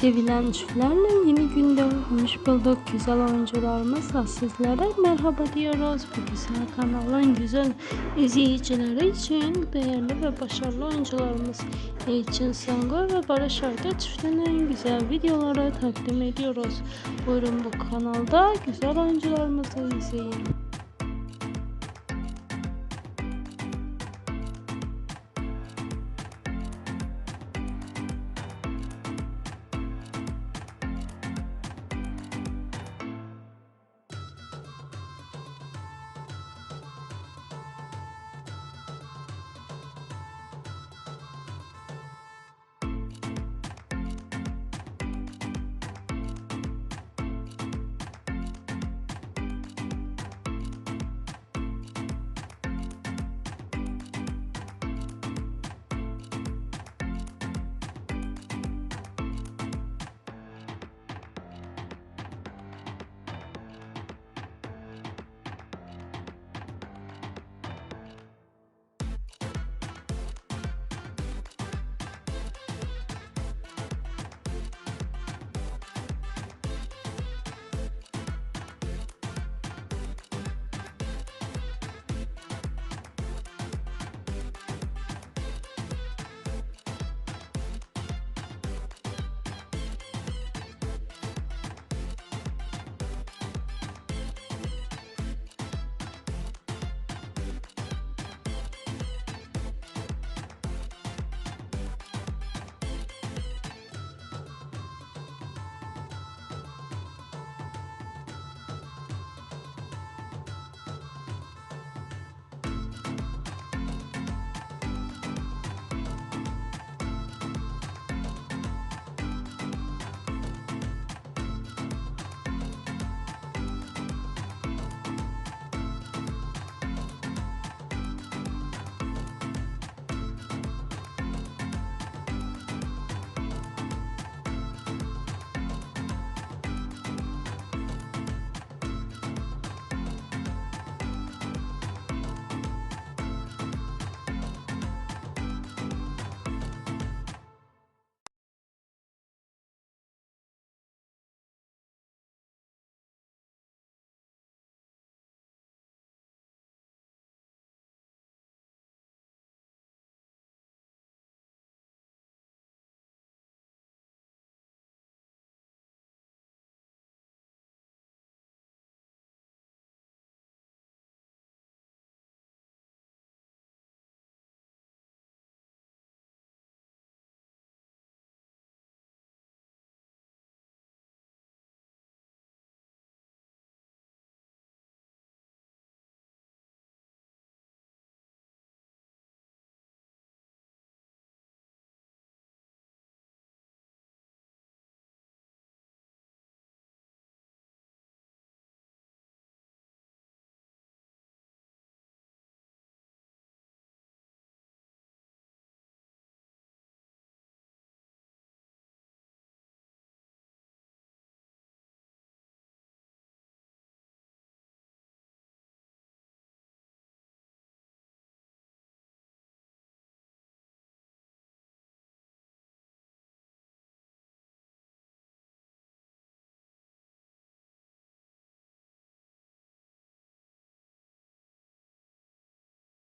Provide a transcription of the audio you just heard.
Sevilen çiftlerle yeni günde hoş bulduk. Güzel oyuncularımızla sizlere merhaba diyoruz. Bu güzel kanalın güzel izleyicileri için değerli ve başarılı oyuncularımız için Sangor ve Barış Arda çiftinin güzel videoları takdim ediyoruz. Buyurun bu kanalda güzel oyuncularımızı izleyin.